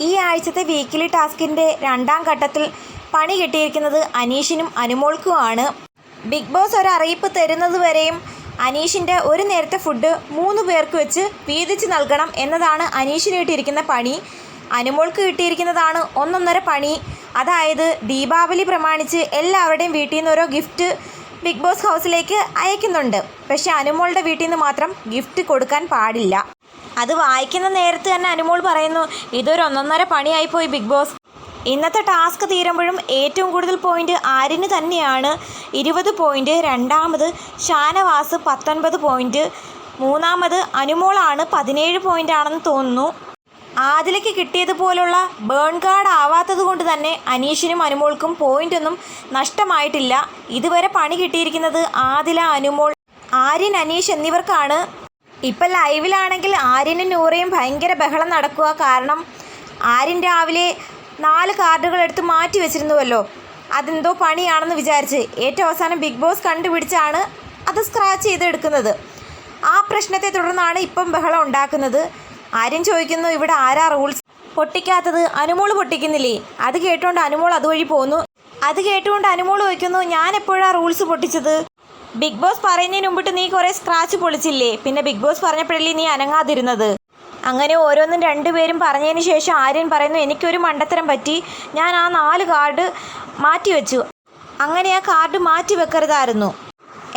ഈ ആഴ്ചത്തെ വീക്കിലി ടാസ്കിന്റെ രണ്ടാം ഘട്ടത്തിൽ പണി കിട്ടിയിരിക്കുന്നത് അനീഷിനും അനുമോൾക്കുമാണ്. ബിഗ് ബോസ് ഒരു അറിയിപ്പ് തരുന്നത് വരെയും അനീഷിന്റെ ഒരു നേരത്തെ ഫുഡ് മൂന്ന് പേർക്ക് വെച്ച് വീതിച്ച് നൽകണം എന്നതാണ് അനീഷിന് കിട്ടിയിരിക്കുന്ന പണി. അനുമോൾക്ക് കിട്ടിയിരിക്കുന്നതാണ് ഒന്നൊന്നര പണി. അതായത് ദീപാവലി പ്രമാണിച്ച് എല്ലാവരുടെയും വീട്ടിൽ നിന്ന് ഓരോ ഗിഫ്റ്റ് ബിഗ് ബോസ് ഹൗസിലേക്ക് അയക്കുന്നുണ്ട്. പക്ഷേ അനുമോളുടെ വീട്ടിൽ നിന്ന് മാത്രം ഗിഫ്റ്റ് കൊടുക്കാൻ പാടില്ല. അത് വായിക്കുന്ന നേരത്ത് തന്നെ അനുമോൾ പറയുന്നു ഇതൊരു ഒന്നൊന്നര പണിയായി പോയി ബിഗ് ബോസ്. ഇന്നത്തെ ടാസ്ക് തീരുമ്പോഴും ഏറ്റവും കൂടുതൽ പോയിന്റ് ആരിന് തന്നെയാണ്? ഇരുപത് പോയിന്റ് രണ്ടാമത് ഷാനവാസ് പത്തൊൻപത് പോയിന്റ് മൂന്നാമത് അനുമോളാണ് പതിനേഴ് പോയിന്റ് ആണെന്ന് തോന്നുന്നു. ആദിലയ്ക്ക് കിട്ടിയതുപോലുള്ള ബേൺ കാർഡ് ആവാത്തത് കൊണ്ട് തന്നെ അനീഷിനും അനുമോൾക്കും പോയിന്റ് ഒന്നും നഷ്ടമായിട്ടില്ല. ഇതുവരെ പണി കിട്ടിയിരിക്കുന്നത് ആദില അനുമോൾ ആര്യൻ അനീഷ് എന്നിവർക്കാണ്. ഇപ്പം ലൈവിലാണെങ്കിൽ ആര്യനും നൂറയും ഭയങ്കര ബഹളം നടക്കുക കാരണം ആര്യൻ രാവിലെ നാല് കാർഡുകൾ എടുത്ത് മാറ്റി വെച്ചിരുന്നുവല്ലോ. അതെന്തോ പണിയാണെന്ന് വിചാരിച്ച് ഏറ്റവും അവസാനം ബിഗ് ബോസ് കണ്ടുപിടിച്ചാണ് അത് സ്ക്രാച്ച് ചെയ്തെടുക്കുന്നത്. ആ പ്രശ്നത്തെ തുടർന്നാണ് ഇപ്പം ബഹളം ഉണ്ടാക്കുന്നത്. ആര്യൻ ചോദിക്കുന്നു ഇവിടെ ആരാ റൂൾസ്? പൊട്ടിക്കാത്തത് അനുമോൾ പൊട്ടിക്കുന്നില്ലേ? അത് കേട്ടുകൊണ്ട് അനുമോൾ അതുവഴി പോന്നു. അത് കേട്ടുകൊണ്ട് അനുമോൾ ചോദിക്കുന്നു ഞാൻ എപ്പോഴാണ് റൂൾസ് പൊട്ടിച്ചത്? ബിഗ് ബോസ് പറയുന്നതിന് മുമ്പിട്ട് നീ കുറേ സ്ക്രാച്ച് പൊളിച്ചില്ലേ? പിന്നെ ബിഗ് ബോസ് പറഞ്ഞപ്പോഴല്ലേ നീ അനങ്ങാതിരുന്നത്? അങ്ങനെ ഓരോന്നും രണ്ടുപേരും പറഞ്ഞതിന് ശേഷം ആര്യൻ പറയുന്നു എനിക്കൊരു മണ്ടത്തരം പറ്റി. ഞാൻ ആ നാല് കാർഡ് മാറ്റി വെച്ചു. അങ്ങനെ ആ കാർഡ് മാറ്റി വെക്കരുതായിരുന്നു.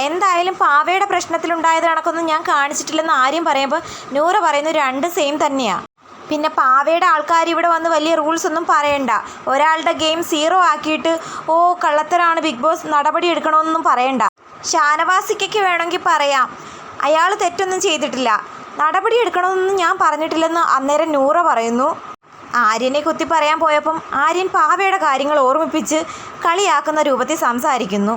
എന്തായാലും പാവയുടെ പ്രശ്നത്തിലുണ്ടായത് കണക്കൊന്നും ഞാൻ കാണിച്ചിട്ടില്ലെന്ന് ആര്യം പറയുമ്പോൾ നൂറ പറയുന്നു രണ്ട് സെയിം തന്നെയാണ് പിന്നെ പാവയുടെ ആൾക്കാർ ഇവിടെ വന്ന് വലിയ റൂൾസ് ഒന്നും പറയണ്ട. ഒരാളുടെ ഗെയിം സീറോ ആക്കിയിട്ട് ഓ കള്ളത്തരാണ് ബിഗ് ബോസ് നടപടി എടുക്കണമെന്നൊന്നും പറയണ്ട. ഷാനവാസിക്കൊക്കെ വേണമെങ്കിൽ പറയാം. അയാൾ തെറ്റൊന്നും ചെയ്തിട്ടില്ല. നടപടി എടുക്കണമെന്നൊന്നും ഞാൻ പറഞ്ഞിട്ടില്ലെന്ന് അന്നേരം നൂറ പറയുന്നു. ആര്യനെ കുത്തി പറയാൻ പോയപ്പം ആര്യൻ പാവയുടെ കാര്യങ്ങൾ ഓർമ്മിപ്പിച്ച് കളിയാക്കുന്ന രൂപത്തിൽ സംസാരിക്കുന്നു.